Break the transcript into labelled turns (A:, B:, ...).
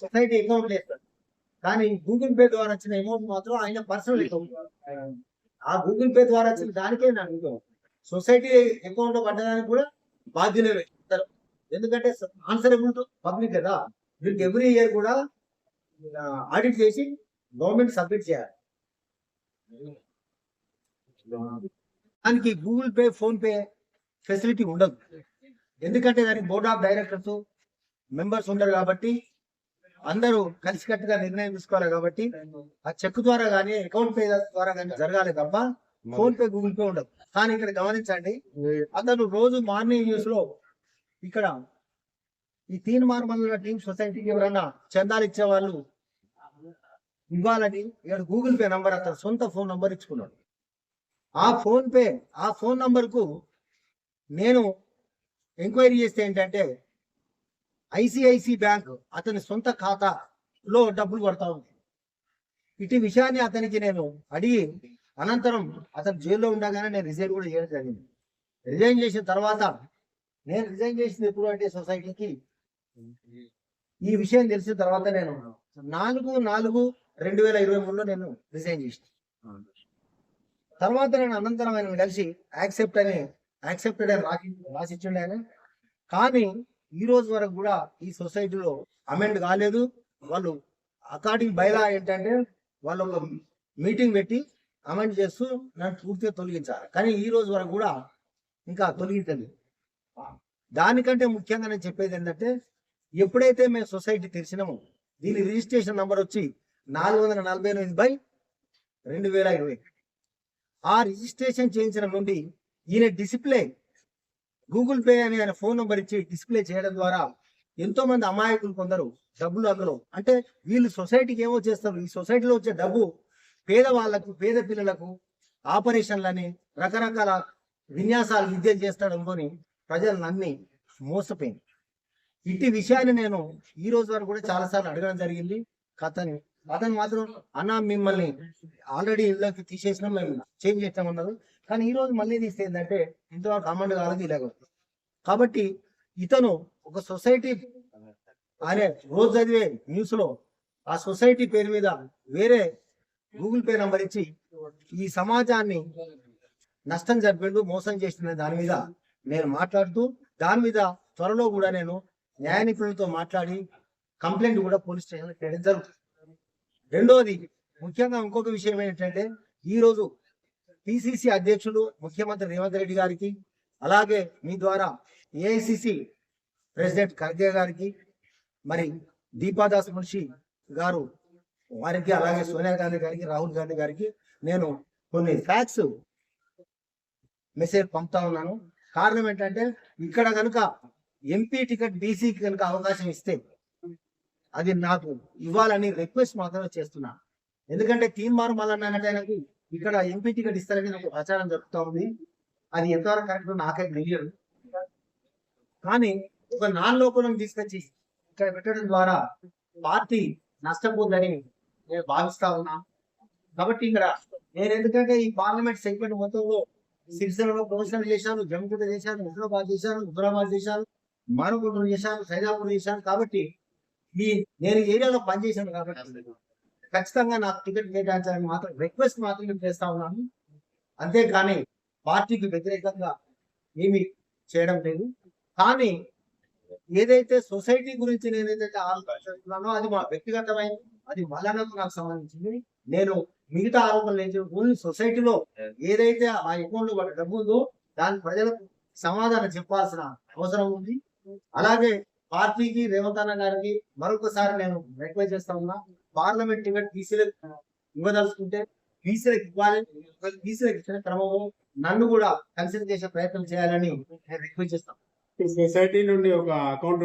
A: Society account వేస్తాడు కానీ Google Pay ద్వారా వచ్చిన అమౌంట్ మాత్రం ఆయన పర్సనల్ అకౌంట్. ఆ గూగుల్ పే ద్వారా వచ్చిన దానికే నాకు సొసైటీ అకౌంట్లో పడ్డదానికి కూడా బాధ్యులే ఇస్తారు. ఎందుకంటే ఆన్సరబుల్ పబ్లిక్ కదా. వీరికి ఎవ్రీ ఇయర్ కూడా ఆడిట్ చేసి గవర్నమెంట్ సబ్మిట్ చేయాలి. దానికి Google Pay PhonePe facility ఉండదు. ఎందుకంటే దానికి బోర్డ్ ఆఫ్ డైరెక్టర్స్ మెంబర్స్ ఉండరు కాబట్టి అందరూ కలిసికట్టుగా నిర్ణయం తీసుకోవాలి కాబట్టి ఆ చెక్ ద్వారా కానీ అకౌంట్ పే ద్వారా కానీ జరగాలి తప్ప ఫోన్ పే గూగుల్ పే ఉండదు. కానీ ఇక్కడ గమనించండి అతను రోజు మార్నింగ్ న్యూస్లో ఇక్కడ ఈ తీన్ మార్మల్ టీమ్ సొసైటీకి ఎవరైనా చందాలు ఇచ్చే వాళ్ళు ఇవ్వాలని ఇక్కడ గూగుల్ పే నంబర్ అతను సొంత ఫోన్ నంబర్ ఇచ్చుకున్నాడు. ఆ ఫోన్ పే ఆ ఫోన్ నంబర్కు నేను ఎంక్వైరీ చేస్తే ఏంటంటే ఐసిఐసి బ్యాంక్ అతని సొంత ఖాతాలో డబ్బులు పడతా ఉంది. ఇటు విషయాన్ని అతనికి నేను అడిగి అనంతరం అతను జైల్లో ఉండగానే నేను రిజైన్ కూడా చేయడం జరిగింది. రిజైన్ చేసిన తర్వాత నేను రిజైన్ చేసింది ఎప్పుడు అంటే సొసైటీకి ఈ విషయం తెలిసిన తర్వాత నేను నాలుగు నాలుగు రెండు వేల ఇరవై మూడులో నేను రిజైన్ చేసిన. తర్వాత నేను అనంతరం ఆయన కలిసి యాక్సెప్ట్ అని యాక్సెప్టెడ్ అని రాసి రాసిచ్చిండే ఆయన. కానీ ఈ రోజు వరకు కూడా ఈ సొసైటీలో అమెండ్ కాలేదు. వాళ్ళు అకార్డింగ్ బైలా ఏంటంటే వాళ్ళు ఒక మీటింగ్ పెట్టి అమెండ్ చేస్తూ నన్ను పూర్తిగా తొలగించాలి కానీ ఈ రోజు వరకు కూడా ఇంకా తొలగించలేదు. దానికంటే ముఖ్యంగా నేను చెప్పేది ఏంటంటే ఎప్పుడైతే మేము సొసైటీ తెరిచినామో దీని రిజిస్ట్రేషన్ నంబర్ వచ్చి నాలుగు వందల నలభై ఎనిమిది బై రెండు వేల ఇరవై. ఆ రిజిస్ట్రేషన్ చేయించిన నుండి ఈయన డిస్ప్లే గూగుల్ పే అని ఆయన ఫోన్ నెంబర్ ఇచ్చి డిస్ప్లే చేయడం ద్వారా ఎంతో మంది అమాయకులు కొందరు డబ్బులు అందులో. అంటే వీళ్ళు సొసైటీకి ఏమో చేస్తారు? ఈ సొసైటీలో వచ్చే డబ్బు పేదవాళ్ళకు పేద పిల్లలకు ఆపరేషన్లని రకరకాల విన్యాసాలు విద్యలు చేస్తాడు అనుకొని ప్రజలు మోసపోయింది. ఇట్టి విషయాన్ని నేను ఈ రోజు వరకు కూడా చాలా సార్లు అడగడం జరిగింది. కథని అతను మాత్రం అన్న మిమ్మల్ని ఆల్రెడీ ఇళ్ళకి తీసేసినా మేము చేంజ్ చేస్తామన్నారు. కానీ ఈ రోజు మళ్ళీ తీస్తే ఏంటంటే ఇంతవరకు అమౌంట్ కాలేదు ఇలాగ కాబట్టి ఇతను ఒక సొసైటీ ఆయన రోజు చదివే న్యూస్లో ఆ సొసైటీ పేరు మీద వేరే గూగుల్ పే నంబర్ ఇచ్చి ఈ సమాజాన్ని నష్టం జరిపిండు మోసం చేసిన దాని మీద నేను మాట్లాడుతూ దాని మీద త్వరలో కూడా నేను న్యాయ నిపుణులతో మాట్లాడి కంప్లైంట్ కూడా పోలీస్ స్టేషన్ చేయడం జరుగుతుంది. రెండోది ముఖ్యంగా ఇంకొక విషయం ఏంటంటే ఈరోజు పిసిసి అధ్యక్షులు ముఖ్యమంత్రి రేవంత్ రెడ్డి గారికి అలాగే మీ ద్వారా ఏఐసిసి ప్రెసిడెంట్ ఖర్గే గారికి మరి దీపాదాస్ మున్షి గారు వారికి అలాగే సోనియా గాంధీ గారికి రాహుల్ గాంధీ గారికి నేను కొన్ని ఫ్యాక్స్ మెసేజ్ పంపుతా ఉన్నాను. కారణం ఏంటంటే ఇక్కడ కనుక ఎంపీ టికెట్ బీసీకి కనుక అవకాశం ఇస్తే అది నాకు ఇవ్వాలని రిక్వెస్ట్ మాత్రమే చేస్తున్నా. ఎందుకంటే తీన్మార్ మల్లన్నకి ఇక్కడ ఎంపీ టికెట్ ఇస్తారని నాకు ప్రచారం జరుగుతూ ఉంది. అది ఎంతవరకు కరెక్ట్ నాకే తెలియదు. కానీ ఒక నాన్ లోపలను తీసుకొచ్చి ఇక్కడ పెట్టడం ద్వారా పార్టీ నష్టపోతుందని నేను భావిస్తా ఉన్నా. కాబట్టి ఇక్కడ నేను ఎందుకంటే ఈ పార్లమెంట్ సెగ్మెంట్ మొత్తంలో సిరిసిల్లలో ప్రొఫెషనల్ చేశాను జమ్మికుంట చేశాను హైదరాబాద్ చేశాను హుజరాబాద్ చేశాను మానవపూర్ చేశాను సైదాపూర్ చేశాను. కాబట్టి ఈ నేను ఏరియాలో పనిచేశాను కాబట్టి ఖచ్చితంగా నాకు టికెట్ కేటాయించాలని మాత్రం రిక్వెస్ట్ మాత్రమే చేస్తా ఉన్నాను. అంతేకాని పార్టీకి వ్యతిరేకంగా ఏమి చేయడం లేదు. కానీ ఏదైతే సొసైటీ గురించి నేను ఏదైతే ఆలోచిస్తున్నానో అది మా వ్యక్తిగతమైంది. అది మల్లన్నకు నాకు సంబంధించింది. నేను మిగతా ఆరోపణలు ఏంటి? ఓన్లీ సొసైటీలో ఏదైతే ఆ అకౌంట్లో డబ్బు ఉందో దాని ప్రజలకు సమాధానం చెప్పాల్సిన అవసరం ఉంది. అలాగే పార్టీకి రేవంత్ అన్న గారికి మరొకసారి నేను రిక్వెస్ట్ చేస్తా ఉన్నా పార్లమెంట్ టికెట్ బీసీలకు ఇవ్వదలుచుకుంటే బీసీలకు ఇవ్వాలి. బీసీలకు ఇచ్చిన క్రమంలో నన్ను కూడా కన్సిడర్ చేసే ప్రయత్నం చేయాలని నేను రిక్వెస్ట్ చేస్తాను
B: సొసైటీ నుండి ఒక అకౌంట్